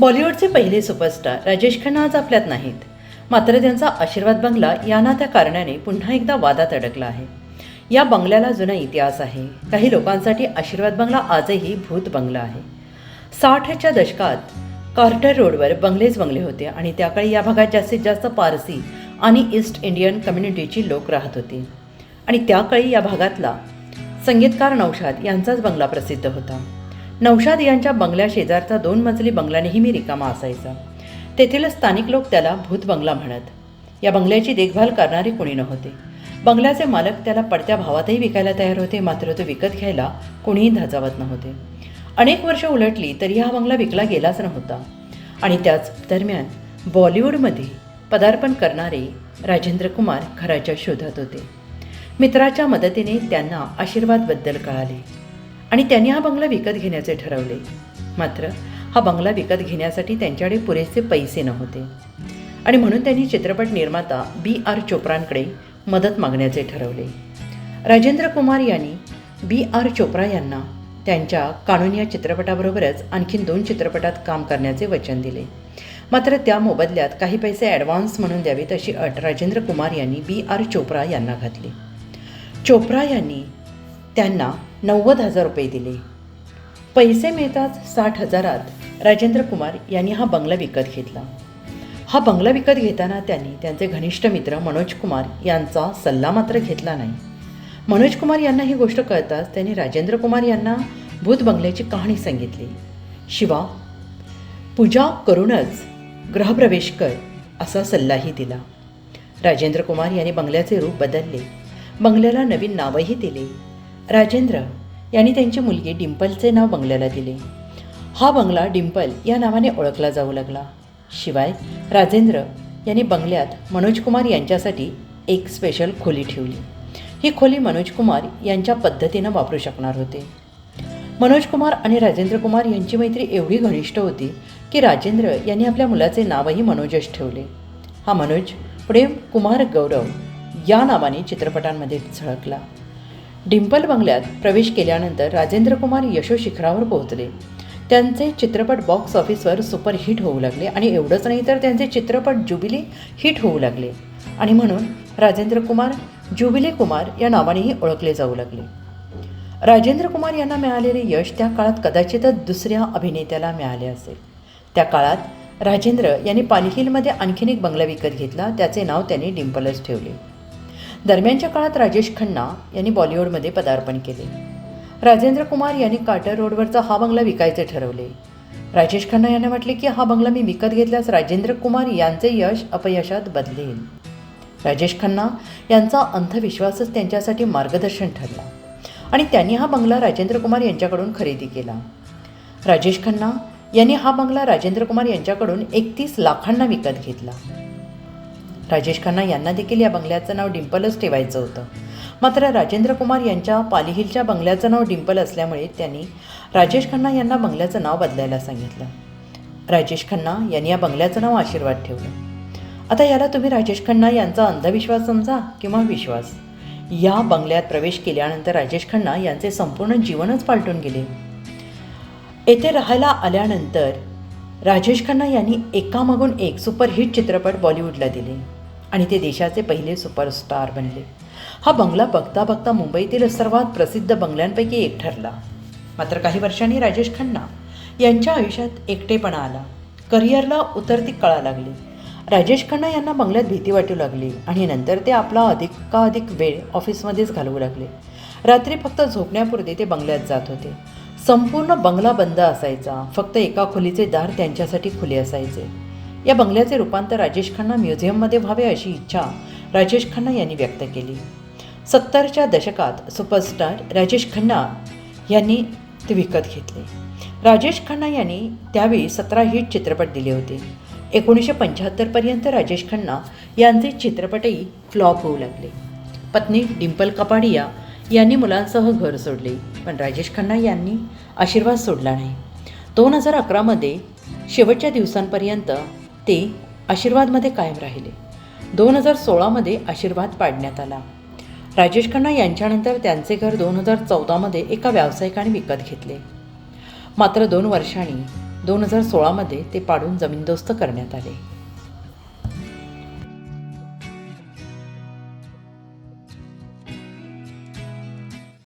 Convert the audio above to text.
बॉलिवूडचे पहिले सुपरस्टार राजेश खन्ना आज आपल्यात नाहीत. मात्र त्यांचा आशीर्वाद बंगला यांना त्या कारणाने पुन्हा एकदा वादात अडकला आहे. या बंगल्याला जुना इतिहास आहे. काही लोकांसाठी आशीर्वाद बंगला आजही भूत बंगला आहे. साठच्या दशकात कार्टर रोडवर बंगलेच बंगले होते आणि त्याकाळी या भागात जास्तीत जास्त पारसी आणि ईस्ट इंडियन कम्युनिटीची लोक राहत होती. आणि त्याकाळी या भागातला संगीतकार नौशाद यांचाच बंगला प्रसिद्ध होता. नौशाद यांच्या बंगल्या शेजारचा दोन मजली बंगला नेहमी रिकामा असायचा. तेथील स्थानिक लोक त्याला भूत बंगला म्हणत. या बंगल्याची देखभाल करणारे कोणी नव्हते. बंगल्याचे मालक त्याला पडत्या भावातही विकायला तयार होते मात्र तो विकत घ्यायला कोणीही धजावत नव्हते. अनेक वर्ष उलटली तरी हा बंगला विकला गेलाच नव्हता. आणि त्याच दरम्यान बॉलिवूडमध्ये पदार्पण करणारे राजेंद्र कुमार घराच्या शोधात होते. मित्राच्या मदतीने त्यांना आशीर्वादबद्दल कळाले. आणि त्यांनी हा बंगला विकत घेण्याचे ठरवले. मात्र हा बंगला विकत घेण्यासाठी त्यांच्याकडे पुरेसे पैसे नव्हते. आणि म्हणून त्यांनी चित्रपट निर्माता बी आर चोप्रांकडे मदत मागण्याचे ठरवले. राजेंद्र कुमार यांनी बी आर चोप्रा यांना त्यांच्या कानून या चित्रपटाबरोबरच आणखीन दोन चित्रपटात काम करण्याचे वचन दिले. मात्र त्या मोबदल्यात काही पैसे ॲडव्हान्स म्हणून द्यावेत अशी अट राजेंद्र कुमार यांनी बी आर चोप्रा यांना घातली. चोप्रा यांनी त्यांना नव्वद हजार रुपये दिले. पैसे मिळताच साठ हजारात राजेंद्र कुमार यांनी हा बंगला विकत घेतला. हा बंगला विकत घेताना त्यांनी त्यांचे घनिष्ठ मित्र मनोज कुमार यांचा सल्ला मात्र घेतला नाही. मनोज कुमार यांना ही गोष्ट कळताच त्यांनी राजेंद्र कुमार यांना भूत बंगल्याची कहाणी सांगितली. शिवा पूजा करूनच ग्रहप्रवेश कर असा सल्लाही दिला. राजेंद्र कुमार यांनी बंगल्याचे रूप बदलले. बंगल्याला नवीन नावही दिले. राजेंद्र यांनी त्यांची मुलगी डिंपलचे नाव बंगल्याला दिले. हा बंगला डिंपल या नावाने ओळखला जाऊ लागला. शिवाय राजेंद्र यांनी बंगल्यात मनोज कुमार यांच्यासाठी एक स्पेशल खोली ठेवली. ही खोली मनोज कुमार यांच्या पद्धतीनं वापरू शकणार होते. मनोज कुमार आणि राजेंद्र कुमार यांची मैत्री एवढी घनिष्ठ होती की राजेंद्र यांनी आपल्या मुलाचे नावही मनोजच ठेवले. हा मनोज पुढे कुमार गौरव या नावाने चित्रपटांमध्ये झळकला. डिंपल बंगल्यात प्रवेश केल्यानंतर राजेंद्र कुमार यशोशिखरावर पोहोचले. त्यांचे चित्रपट बॉक्स ऑफिसवर सुपरहिट होऊ लागले आणि एवढंच नाही तर त्यांचे चित्रपट जुबिली हिट होऊ लागले. आणि म्हणून राजेंद्र कुमार जुबिली कुमार या नावानेही ओळखले जाऊ लागले. राजेंद्र कुमार यांना मिळालेले यश त्या काळात कदाचितच दुसऱ्या अभिनेत्याला मिळाले असेल. त्या काळात राजेंद्र यांनी पालखीलमध्ये आणखीन एक बंगला विकत घेतला त्याचे नाव त्यांनी डिंपलच ठेवले. दरम्यानच्या काळात राजेश खन्ना यांनी बॉलिवूडमध्ये पदार्पण केले. राजेंद्र कुमार यांनी कार्टर रोडवरचा हा बंगला विकायचे ठरवले. राजेश खन्ना यांना वाटले की हा बंगला मी विकत घेतल्यास राजेंद्र कुमार यांचे यश अपयशात बदलेल. राजेश खन्ना यांचा अंधविश्वासच त्यांच्यासाठी मार्गदर्शन ठरला आणि त्यांनी हा बंगला राजेंद्र कुमार यांच्याकडून खरेदी केला. राजेश खन्ना यांनी हा बंगला राजेंद्र कुमार यांच्याकडून एकतीस लाखांना विकत घेतला. राजेश खन्ना यांना देखील या बंगल्याचं नाव डिंपलच ठेवायचं होतं. मात्र राजेंद्र कुमार यांच्या पालीहिलच्या बंगल्याचं नाव डिंपल असल्यामुळे त्यांनी राजेश खन्ना यांना बंगल्याचं नाव बदलायला सांगितलं. राजेश खन्ना यांनी या बंगल्याचं नाव आशीर्वाद ठेवलं. आता याला तुम्ही राजेश खन्ना यांचा अंधविश्वास समजा किंवा विश्वास. या बंगल्यात प्रवेश केल्यानंतर राजेश खन्ना यांचे संपूर्ण जीवनच पालटून गेले. येथे राहायला आल्यानंतर राजेश खन्ना यांनी एकामागून एक सुपरहिट चित्रपट बॉलिवूडला दिले. आणि ते देशाचे पहिले सुपरस्टार बनले. हा बंगला बघता बघता मुंबईतील सर्वात प्रसिद्ध बंगल्यांपैकी एक ठरला. मात्र काही वर्षांनी राजेश खन्ना यांच्या आयुष्यात एकटेपणा आला. करिअरला उतरती कळा लागली. राजेश खन्ना यांना बंगल्यात भीती वाटू लागली आणि नंतर ते आपला अधिकाधिक वेळ ऑफिसमध्येच घालवू लागले. रात्री फक्त झोपण्यापुरते ते बंगल्यात जात होते. संपूर्ण बंगला बंद असायचा. फक्त एका खोलीचे दार त्यांच्यासाठी खुले असायचे. या बंगल्याचे रूपांतर राजेश खन्ना म्युझियममध्ये व्हावे अशी इच्छा राजेश खन्ना यांनी व्यक्त केली. सत्तरच्या दशकात सुपरस्टार राजेश खन्ना यांनी ते विकत घेतले. राजेश खन्ना यांनी त्यावेळी सतरा हिट चित्रपट दिले होते. एकोणीसशे पंच्याहत्तरपर्यंत राजेश खन्ना यांचे चित्रपटही फ्लॉप होऊ लागले. पत्नी डिंपल कपाडिया यांनी मुलांसह घर सोडले पण राजेश खन्ना यांनी आशीर्वाद सोडला नाही. दोन हजार अकरामध्ये शेवटच्या दिवसांपर्यंत ते आशीर्वादमध्ये कायम राहिले. दोन हजार सोळामध्ये आशीर्वाद पाडण्यात आला. राजेश खन्ना यांच्यानंतर त्यांचे घर दोन हजार चौदामध्ये एका व्यावसायिकाने विकत घेतले. मात्र दोन वर्षांनी दोन हजार सोळामध्ये ते पाडून जमीनदोस्त करण्यात आले.